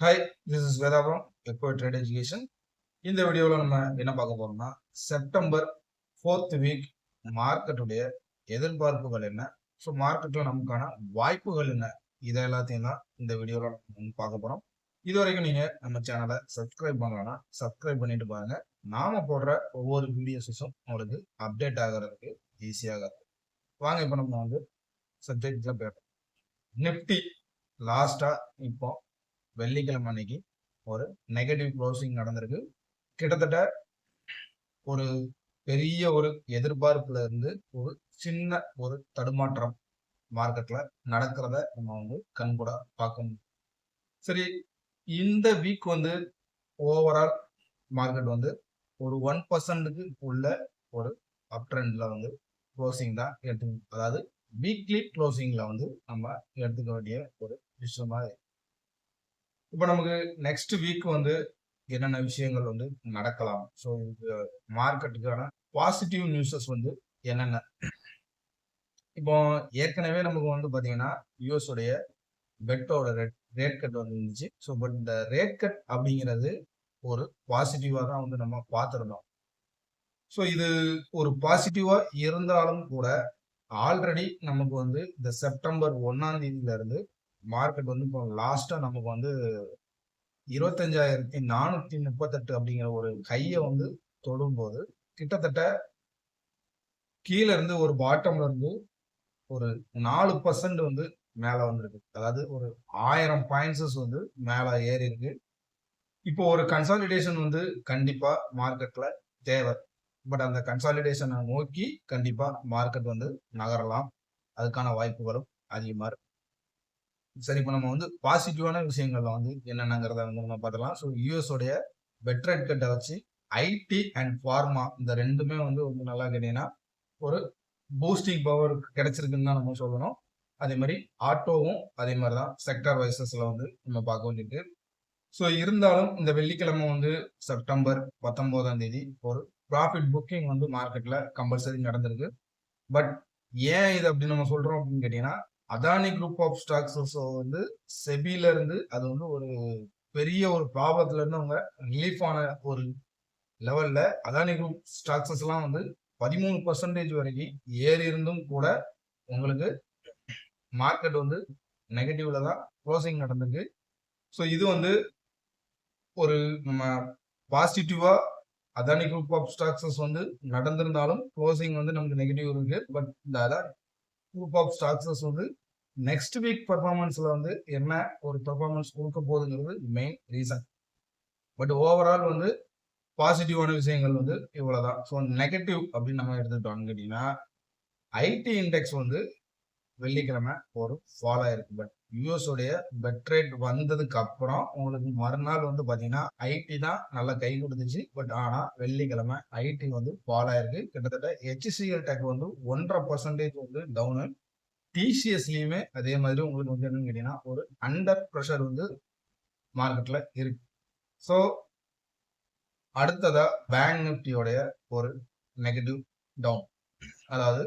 Hi this is வேதாபுரம் எப்போ trade education இந்த வீடியோவில் நம்ம என்ன பார்க்க போகிறோம்னா செப்டம்பர் ஃபோர்த் வீக் மார்க்கெட்டுடைய எதிர்பார்ப்புகள் என்ன? ஸோ மார்க்கெட்டில் நமக்கான வாய்ப்புகள் என்ன? இதை எல்லாத்தையும் தான் இந்த வீடியோவில் நம்ம பார்க்க போகிறோம் இது வரைக்கும் நீங்கள் நம்ம சேனலை சப்ஸ்கிரைப் பண்ணலன்னா சப்ஸ்கிரைப் பண்ணிட்டு பாருங்கள் நாம போடுற ஒவ்வொரு வீடியோஸும் உங்களுக்கு அப்டேட் ஆகிறதுக்கு ஈஸியாக இருக்கும். வாங்க இப்போ நம்ம வந்து சப்ஜெக்ட்ல பேசுகிறோம் நிஃப்டி லாஸ்ட்டாக இப்போ வெள்ளிக்கிழமை அன்னைக்கு ஒரு நெகட்டிவ் க்ளோசிங் நடந்திருக்கு கிட்டத்தட்ட ஒரு பெரிய ஒரு எதிர்பார்ப்புல இருந்து ஒரு சின்ன ஒரு தடுமாற்றம் மார்க்கெட்ல நடக்கிறத நம்ம வந்து கண்கூட பார்க்க முடியும் சரி இந்த வீக் வந்து ஓவரால் மார்க்கெட் வந்து ஒரு ஒன் பர்சன்ட்டுக்கு உள்ள ஒரு அப் ட்ரெண்ட்ல வந்து க்ளோசிங் தான் எடுத்து அதாவது வீக்லி க்ளோசிங்ல வந்து நம்ம எடுத்துக்க வேண்டிய ஒரு விஷயமா இருக்கு. இப்போ நமக்கு நெக்ஸ்ட் வீக் வந்து என்னென்ன விஷயங்கள் வந்து நடக்கலாம்? ஸோ இது மார்க்கெட்டுக்கான பாசிட்டிவ் நியூஸஸ் வந்து என்னென்ன? இப்போ ஏற்கனவே நமக்கு வந்து பார்த்தீங்கன்னா யூஎஸோடைய பெட்டோட ரேட் ரேட் கட் வந்து இருந்துச்சு ஸோ பட் இந்த ரேட் கட் அப்படிங்கிறது ஒரு பாசிட்டிவாக தான் வந்து நம்ம பார்த்துருந்தோம். ஸோ இது ஒரு பாசிட்டிவாக இருந்தாலும் கூட ஆல்ரெடி நமக்கு வந்து இந்த செப்டம்பர் ஒன்னாம் தேதியில இருந்து மார்க்கெட் வந்து இப்போ லாஸ்டா நமக்கு வந்து இருபத்தஞ்சாயிரத்தி நானூத்தி முப்பத்தெட்டு அப்படிங்கிற ஒரு கையை வந்து தொடும்போது கிட்டத்தட்ட கீழே இருந்து ஒரு பாட்டம்ல இருந்து ஒரு நாலு பர்சன்ட் வந்து மேல வந்திருக்கு. அதாவது ஒரு ஆயிரம் பாயிண்ட்ஸஸ் வந்து மேல ஏறி இருக்கு. இப்போ ஒரு கன்சாலிடேஷன் வந்து கண்டிப்பா மார்க்கெட்ல தேவை. பட் அந்த கன்சாலிடேஷனை நோக்கி கண்டிப்பா மார்க்கெட் வந்து நகரலாம். அதுக்கான வாய்ப்புகளும் அதிகமா இருக்கு. சரி இப்போ நம்ம வந்து பாசிட்டிவான விஷயங்கள்ல வந்து என்னென்னங்கிறத வந்து நம்ம பார்த்தலாம் ஸோ யூஎஸ் உடைய பெட்ரேட் கட்டை வச்சு ஐடி அண்ட் ஃபார்மா இந்த ரெண்டுமே வந்து வந்து நல்லா கேட்டீங்கன்னா ஒரு பூஸ்டிங் பவர் கிடைச்சிருக்குன்னு தான் நம்ம சொல்லணும். அதே மாதிரி ஆட்டோவும் அதே மாதிரி தான் செக்டர் வைசஸ்ல வந்து நம்ம பார்க்க வேண்டியிருக்கு. ஸோ இருந்தாலும் இந்த வெள்ளிக்கிழமை வந்து செப்டம்பர் பத்தொன்பதாம் தேதி ஒரு ப்ராஃபிட் புக்கிங் வந்து மார்க்கெட்டில் கம்பல்சரி நடந்திருக்கு. பட் ஏன் இது அப்படி நம்ம சொல்கிறோம் அப்படின்னு கேட்டிங்கன்னா அதானி குரூப் ஆஃப் ஸ்டாக்ஸ் வந்து செபில இருந்து அது வந்து ஒரு பெரிய ஒரு ப்ராப்ளத்துல இருந்து அவங்க ரிலீஃப் ஆன ஒரு லெவல்ல அதானி குரூப் ஸ்டாக்ஸஸ் எல்லாம் வந்து பதிமூணு பர்சன்டேஜ் வரைக்கும் ஏறி இருந்தும் கூட உங்களுக்கு மார்க்கெட் வந்து நெகட்டிவ்ல தான் க்ளோசிங் நடந்திருக்கு. ஸோ இது வந்து ஒரு நம்ம பாசிட்டிவா அதானி குரூப் ஆஃப் ஸ்டாக்ஸஸ் வந்து நடந்திருந்தாலும் க்ளோசிங் வந்து நமக்கு நெகட்டிவ் இருக்கு. பட் இந்த அதான் குரூப் ஆஃப் ஸ்டாக்ஸஸ் வந்து நெக்ஸ்ட் வீக் பர்ஃபார்மன்ஸில் வந்து என்ன ஒரு பர்ஃபார்மன்ஸ் கொடுக்க போகுதுங்கிறது மெயின் ரீசன் பட் ஓவரால் வந்து பாசிட்டிவான விஷயங்கள் வந்து இவ்வளோதான் ஸோ நெகட்டிவ் அப்படின்னு நம்ம எடுத்துக்கிட்டோம்னு கேட்டிங்கன்னா ஐடி இண்டெக்ஸ் வந்து வெள்ளிக்கிழமை ஒரு ஃபாலோ ஆயிருக்கு பட் யூஎஸ் உடைய பெட் ரேட் வந்ததுக்கு அப்புறம் உங்களுக்கு மறுநாள் வந்து பாத்தீங்கன்னா ஐடி தான் நல்லா கை கொடுத்துச்சு. பட் ஆனா வெள்ளிக்கிழமை ஐடி வந்து ஃபாலோ ஆயிருக்கு கிட்டத்தட்ட ஹெச்சிசிஎல் டெக் வந்து ஒன்றரை பர்சன்டேஜ் வந்து டவுனு டிசிஎஸ்லயுமே அதே மாதிரி உங்களுக்கு வந்து என்னன்னு கேட்டீங்கன்னா ஒரு அண்டர் ப்ரெஷர் வந்து மார்க்கெட்ல இருக்கு. ஸோ அடுத்ததா பேங்க் நிஃப்டியோடைய ஒரு நெகட்டிவ் டவுன் அதாவது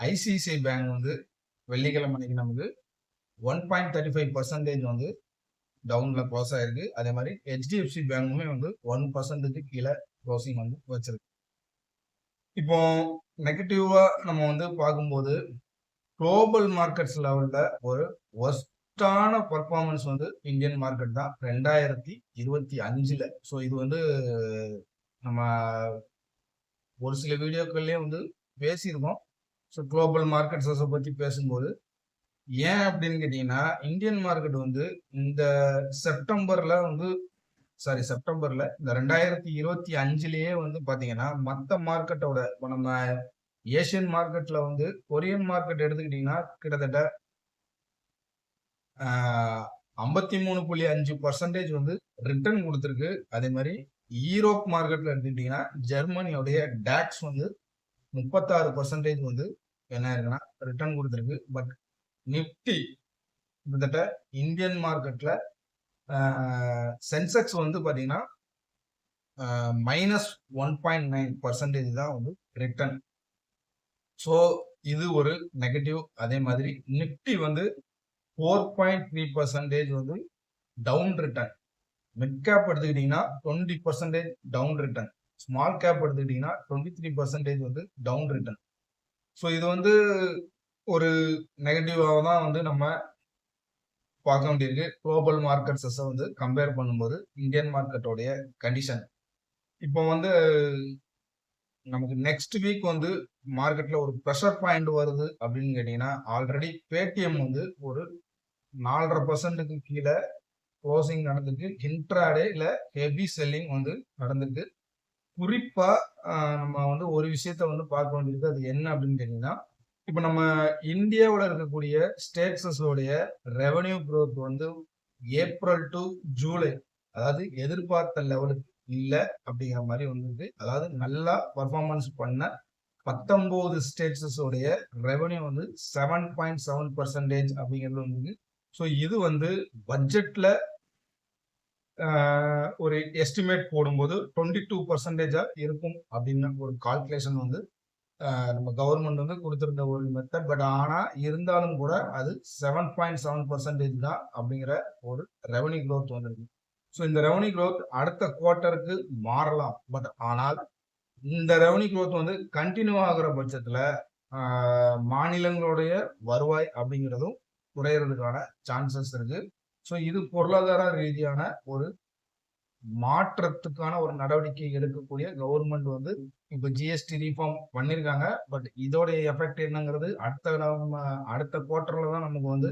ஐசிஐசிஐ பேங்க் வந்து வெள்ளிக்கிழமை அன்னைக்கு நமக்கு one point thirty five percentage வந்து டவுன்ல க்ளோஸ் ஆயிருக்கு. அதே மாதிரி ஹெச்டிஎஃப்சி பேங்குமே வந்து ஒன் பர்சன்டேஜ் கீழே க்ளோசிங் வந்து வச்சிருக்கு. இப்போ நெகட்டிவா நம்ம வந்து பார்க்கும்போது குளோபல் மார்க்கெட்ஸ் லெவல்ல ஒரு ஒஸ்டான பர்ஃபார்மன்ஸ் வந்து இந்தியன் மார்க்கெட் தான். ரெண்டாயிரத்தி இருபத்தி அஞ்சுல. ஸோ இது வந்து நம்ம ஒரு சில வீடியோக்கள்லயே வந்து பேசியிருக்கோம். ஸோ குளோபல் மார்க்கெட்ஸை பற்றி பேசும்போது ஏன் அப்படின்னு கேட்டிங்கன்னா இந்தியன் மார்க்கெட் வந்து இந்த செப்டம்பரில் வந்து சாரி செப்டம்பரில் இந்த ரெண்டாயிரத்தி இருபத்தி அஞ்சுலேயே வந்து பார்த்தீங்கன்னா மற்ற மார்க்கெட்டோட இப்போ நம்ம ஏஷியன் மார்க்கெட்டில் வந்து கொரியன் மார்க்கெட் எடுத்துக்கிட்டிங்கன்னா கிட்டத்தட்ட ஐம்பத்தி மூணு புள்ளி அஞ்சு பர்சன்டேஜ் வந்து ரிட்டர்ன் கொடுத்துருக்கு. அதே மாதிரி ஈரோப் மார்க்கெட்டில் எடுத்துக்கிட்டிங்கன்னா ஜெர்மனியோடைய டேக்ஸ் வந்து முப்பத்தாறு பர்சன்டேஜ் வந்து என்ன இருக்குன்னா ரிட்டர்ன் கொடுத்துருக்கு. பட் நிப்டி கிட்டத்தட்ட இந்தியன் மார்க்கெட்டில் சென்செக்ஸ் வந்து பார்த்தீங்கன்னா minus one point nine percentage தான் வந்து ரிட்டர்ன் ஸோ இது ஒரு நெகட்டிவ் அதே மாதிரி நிப்டி வந்து ஃபோர் பாயிண்ட் த்ரீ பர்சன்டேஜ் வந்து டவுன் ரிட்டர்ன் மிட் கேப் எடுத்துக்கிட்டிங்கன்னா twenty percentage down return small cap எடுத்துக்கிட்டிங்கன்னா டுவெண்ட்டி த்ரீ பர்சன்டேஜ் வந்து டவுன் ரிட்டர்ன் ஸோ இது வந்து ஒரு நெகட்டிவாக தான் வந்து நம்ம பார்க்க வேண்டியிருக்கு. குளோபல் மார்க்கெட்ஸை வந்து கம்பேர் பண்ணும்போது இந்தியன் மார்க்கெட்டோடைய கண்டிஷன் இப்போ வந்து நமக்கு நெக்ஸ்ட் வீக் வந்து மார்க்கெட்ல ஒரு ப்ரெஷர் பாயிண்ட் வருது அப்படின்னு கேட்டீங்கன்னா ஆல்ரெடி பேடிஎம் வந்து ஒரு நாலரை பர்சன்ட்டுக்கு கீழே க்ளோசிங் நடந்திருக்கு. இன்ட்ராடே இல்லை ஹெவி செல்லிங் வந்து நடந்திருக்கு. குறிப்பா நம்ம வந்து ஒரு விஷயத்த வந்து பார்க்க வேண்டியது அது என்ன அப்படின்னு கேட்டீங்கன்னா இப்போ நம்ம இந்தியாவில் இருக்கக்கூடிய ஸ்டேட்ஸஸோடைய ரெவன்யூ growth வந்து ஏப்ரல் டு ஜூலை அதாவது எதிர்பார்த்த லெவலுக்கு இல்லை அப்படிங்கிற மாதிரி வந்துருக்கு அதாவது நல்லா பர்ஃபார்மன்ஸ் பண்ண பத்தொன்பது ஸ்டேட்ஸஸோடைய ரெவன்யூ வந்து செவன் பாயிண்ட் செவன் பர்சன்டேஜ் அப்படிங்கிறது வந்துருக்கு ஸோ இது வந்து பட்ஜெட்ல ஒரு எஸ்டிமேட் போடும்போது டுவெண்ட்டி டூ பர்சன்டேஜாக இருக்கும் அப்படின்னு ஒரு கால்குலேஷன் வந்து நம்ம கவர்மெண்ட் வந்து கொடுத்துருந்த ஒரு மெத்தட் பட் ஆனால் இருந்தாலும் கூட அது செவன் பாயிண்ட் செவன் பர்சன்டேஜ் தான் அப்படிங்கிற ஒரு ரெவன்யூ க்ரோத் வந்திருக்கு. ஸோ இந்த ரெவன்யூ க்ரோத் அடுத்த குவார்ட்டருக்கு மாறலாம். பட் ஆனால் இந்த ரெவன்யூ க்ரோத் வந்து கண்டினியூ ஆகிற பட்சத்தில் மாநிலங்களுடைய வருவாய் அப்படிங்கிறதும் குறையிறதுக்கான சான்சஸ் இருக்குது ஸோ இது பொருளாதார ரீதியான ஒரு மாற்றத்துக்கான ஒரு நடவடிக்கை எடுக்கக்கூடிய கவர்மெண்ட் வந்து இப்போ ஜிஎஸ்டி ரீஃபார்ம் பண்ணியிருக்காங்க பட் இதோடைய எஃபெக்ட் என்னங்கிறது அடுத்த நம்ம அடுத்த குவார்ட்டர்ல தான் நமக்கு வந்து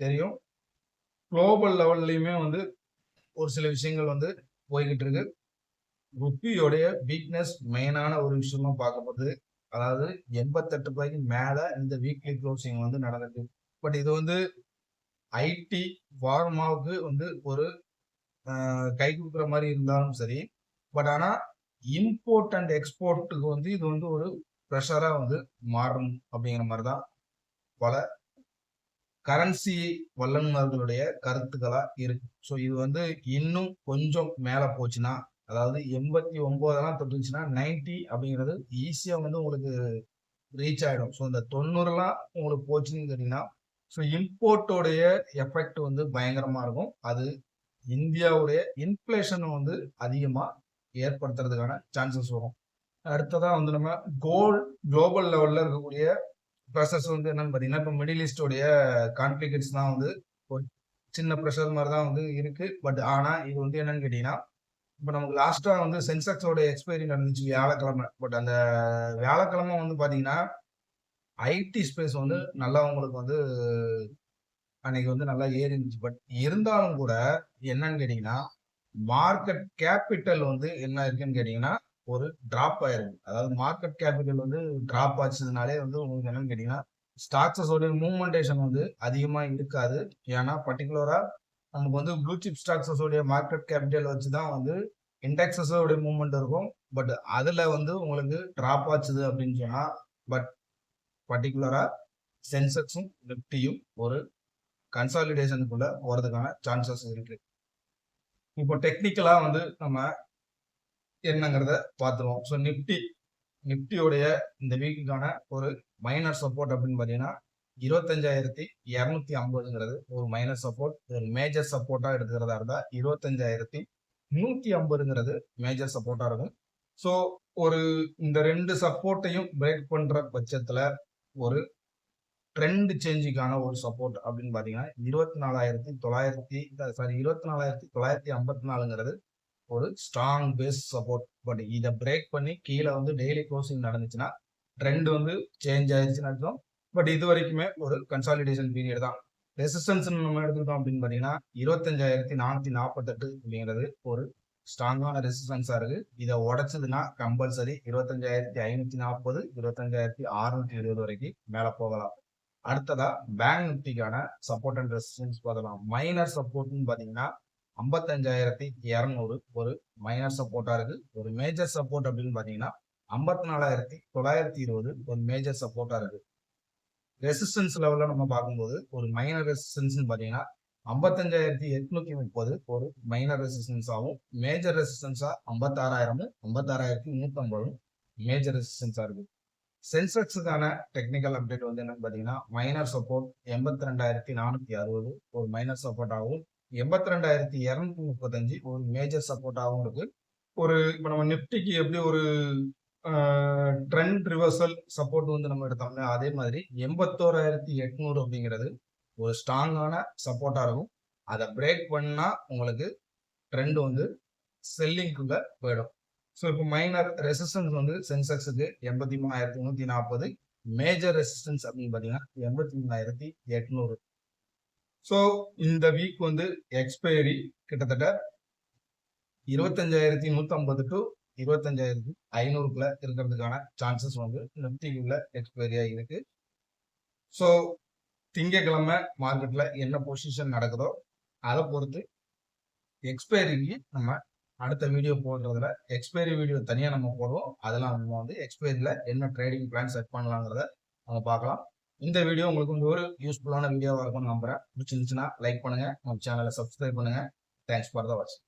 தெரியும். குளோபல் லெவல்லையுமே வந்து ஒரு சில விஷயங்கள் வந்து போய்கிட்டு இருக்கு. ருப்பியோடைய வீக்னஸ் மெயினான ஒரு விஷயமா பார்க்கப்படுது அதாவது எண்பத்தெட்டு ரூபாய்க்கு மேல இந்த வீக்லி க்ளோசிங் வந்து நடந்திருக்கு. பட் இது வந்து ஐடி ஃபார்மாவுக்கு வந்து ஒரு கை கொடுக்குற மாதிரி இருந்தாலும் சரி. பட் ஆனால் இம்போர்ட் அண்ட் எக்ஸ்போர்ட்டுக்கு வந்து இது வந்து ஒரு ப்ரெஷராக வந்து மாறும் அப்படிங்கிற மாதிரி தான் பல கரன்சி வல்லுநர்களுடைய கருத்துக்களாக இருக்கு. ஸோ இது வந்து இன்னும் கொஞ்சம் மேலே போச்சுன்னா அதாவது எண்பத்தி ஒம்போதெல்லாம் தொட்டுச்சுன்னா நைன்டி அப்படிங்கிறது ஈஸியாக வந்து உங்களுக்கு ரீச் ஆகிடும் ஸோ இந்த தொண்ணூறுலாம் உங்களுக்கு போச்சுன்னு கேட்டிங்கன்னா ஸோ இம்போர்ட்டோடைய எஃபெக்ட் வந்து பயங்கரமாக இருக்கும். அது இந்தியாவுடைய இன்ஃப்ளேஷனை வந்து அதிகமாக ஏற்படுத்துறதுக்கான சான்சஸ் வரும். அடுத்ததாக வந்து நம்ம கோல் குளோபல் லெவலில் இருக்கக்கூடிய ப்ரெஷர்ஸ் வந்து என்னன்னு பார்த்தீங்கன்னா இப்போ மிடில் ஈஸ்டோடைய கான்ஃபிளிகேட்ஸ் தான் வந்து ஒரு சின்ன ப்ரெஷர் மாதிரி தான் வந்து இருக்குது பட் ஆனால் இது வந்து என்னன்னு கேட்டிங்கன்னா இப்போ நமக்கு லாஸ்ட்டாக வந்து சென்செக்ஸோட எக்ஸ்பைரி நடந்துச்சு வியாழக்கிழமை. பட் அந்த வியாழக்கிழமை வந்து பார்த்தீங்கன்னா ஐடி ஸ்பேஸ் வந்து நல்லா உங்களுக்கு வந்து அன்னைக்கு வந்து நல்லா ஏறி இருந்துச்சு பட் இருந்தாலும் கூட என்னன்னு கேட்டீங்கன்னா மார்க்கெட் கேபிட்டல் வந்து என்ன இருக்குன்னு கேட்டீங்கன்னா ஒரு டிராப் ஆயிருக்கு. அதாவது மார்க்கெட் கேபிட்டல் வந்து டிராப் ஆச்சதுனாலே வந்து உங்களுக்கு என்னன்னு கேட்டீங்கன்னா ஸ்டாக்ஸஸோட மூவ்மெண்டேஷன் வந்து அதிகமா இருக்காது. ஏன்னா பர்டிகுலரா நமக்கு வந்து ப்ளூ சிப் ஸ்டாக்ஸஸோடைய மார்க்கெட் கேபிட்டல் வச்சு தான் வந்து இண்டெக்ஸஸோடைய மூவ்மெண்ட் இருக்கும். பட் அதுல வந்து உங்களுக்கு டிராப் ஆச்சுது அப்படின்னு சொன்னா பட் பர்டிகுலரா சென்செக்ஸும் நிப்டியும் ஒரு கன்சாலிடேஷனுக்குள்ள போறதுக்கான சான்சஸ் இருக்கு. இப்போ டெக்னிக்கலா வந்து நம்ம என்னங்கிறத பார்த்துருவோம். ஸோ நிப்டி நிப்டியோடைய இந்த வீக்குக்கான ஒரு மைனர் சப்போர்ட் அப்படின்னு பார்த்தீங்கன்னா இருபத்தஞ்சாயிரத்தி இரநூத்தி ஐம்பதுங்கிறது ஒரு மைனர் சப்போர்ட் ஒரு மேஜர் சப்போர்ட்டா எடுத்துக்கிறதா இருந்தால் இருபத்தஞ்சாயிரத்தி நூற்றி ஐம்பதுங்கிறது மேஜர் சப்போர்ட்டா இருக்கும். ஸோ ஒரு இந்த ரெண்டு சப்போர்ட்டையும் பிரேக் பண்ற பட்சத்துல ஒரு ட்ரெண்ட் சேஞ்சுக்கான ஒரு சப்போர்ட் அப்படின்னு பார்த்தீங்கன்னா இருபத்தி நாலாயிரத்தி தொள்ளாயிரத்தி சாரி இருபத்தி நாலாயிரத்தி தொள்ளாயிரத்தி ஐம்பத்தி நாலுங்கிறது ஒரு ஸ்ட்ராங் பேஸ் சப்போர்ட் பட் இதை பிரேக் பண்ணி கீழே வந்து டெய்லி க்ளோசிங் நடந்துச்சுன்னா ட்ரெண்ட் வந்து சேஞ்ச் ஆயிடுச்சுன்னு அர்த்தம். பட் இது வரைக்குமே ஒரு கன்சாலிடேஷன் பீரியட் தான். ரெசிஸ்டன்ஸ் நம்ம எடுத்துக்கிட்டோம் அப்படின்னு பார்த்தீங்கன்னா இருபத்தஞ்சாயிரத்தி நானூற்றி நாற்பத்தெட்டு அப்படிங்கிறது ஒரு ஸ்ட்ராங்கான ரெசிஸ்டன்ஸா இருக்கு. இதை உடச்சதுன்னா கம்பல்சரி இருபத்தஞ்சாயிரத்தி ஐநூத்தி நாற்பது இருபத்தஞ்சாயிரத்தி அறுநூத்தி இருபது வரைக்கும் மேல போகலாம். அடுத்ததா பேங்க் நிப்டிக்கான சப்போர்ட் அண்ட் ரெசிஸ்டன்ஸ் பார்க்கலாம். மைனர் சப்போர்ட்னு பாத்தீங்கன்னா ஐம்பத்தஞ்சாயிரத்தி இரநூறு ஒரு மைனர் சப்போர்ட்டா இருக்கு. ஒரு மேஜர் சப்போர்ட் அப்படின்னு பாத்தீங்கன்னா ஐம்பத்தி நாலாயிரத்தி தொள்ளாயிரத்தி இருபது ஒரு மேஜர் சப்போர்ட்டா இருக்கு. ரெசிஸ்டன்ஸ் லெவல்ல நம்ம பார்க்கும்போது ஒரு மைனர் ரெசிஸ்டன்ஸ் பாத்தீங்கன்னா ஐம்பத்தஞ்சாயிரத்தி எட்நூத்தி முப்பது ஒரு மைனர் ரெசிஸ்டன்ஸாகவும் மேஜர் ரெசிஸ்டன்ஸா ஐம்பத்தாறாயிரமும் ஐம்பத்தாறாயிரத்தி நூற்றம்பதும் மேஜர் ரெசிஸ்டன்ஸா இருக்கு. சென்செக்ஸுக்கான டெக்னிக்கல் அப்டேட் வந்து என்னன்னு பாத்தீங்கன்னா மைனர் சப்போர்ட் எண்பத்தி ரெண்டாயிரத்தி நானூத்தி அறுபது ஒரு மைனர் சப்போர்ட்டாகவும் எண்பத்தி ரெண்டாயிரத்தி இரநூத்தி முப்பத்தஞ்சு ஒரு மேஜர் சப்போர்ட்டாகவும் இருக்கு. ஒரு இப்போ நம்ம நிப்டிக்கு எப்படி ஒரு ட்ரெண்ட் ரிவர்சல் சப்போர்ட் வந்து நம்ம எடுத்தோம்னா அதே மாதிரி எண்பத்தோராயிரத்தி எட்நூறு அப்படிங்கிறது ஒரு ஸ்ட்ராங்கான சப்போர்ட்டாக இருக்கும். அதை பிரேக் பண்ணால் உங்களுக்கு ட்ரெண்ட் வந்து செல்லிங்குள்ளே போயிடும். ஸோ இப்போ மைனர் ரெசிஸ்டன்ஸ் வந்து சென்செக்ஸுக்கு எண்பத்தி மூணாயிரத்தி நூற்றி நாற்பது மேஜர் ரெசிஸ்டன்ஸ் அப்படின்னு பார்த்தீங்கன்னா எண்பத்தி மூணாயிரத்தி எட்நூறு. ஸோ இந்த வீக் வந்து எக்ஸ்பைரி கிட்டத்தட்ட இருபத்தஞ்சாயிரத்தி நூற்றம்பது டு இருபத்தஞ்சாயிரத்தி ஐநூறுக்குள்ள இருக்கிறதுக்கான சான்சஸ் வந்து நிப்டிக்குள்ள எக்ஸ்பைரி ஆகிருக்கு ஸோ திங்கக்கிழமை மார்க்கெட்டில் என்ன பொசிஷன் நடக்குதோ அதை பொறுத்து எக்ஸ்பைரிக்கு நம்ம அடுத்த வீடியோ போடுறதுல எக்ஸ்பைரி வீடியோ தனியாக நம்ம போடுவோம். அதெல்லாம் நம்ம வந்து எக்ஸ்பைரியில் என்ன ட்ரேடிங் பிளான் செட் பண்ணலாங்கிறத நம்ம பார்க்கலாம். இந்த வீடியோ உங்களுக்கு வந்து ஒரு யூஸ்ஃபுல்லான வீடியோவாக இருக்கும்னு நம்புகிறேன் பிடிச்சிருந்துச்சுன்னா லைக் பண்ணுங்க. நம்ம சேனலை சப்ஸ்கிரைப் பண்ணுங்கள் தேங்க்ஸ் ஃபார் த வாட்சிங்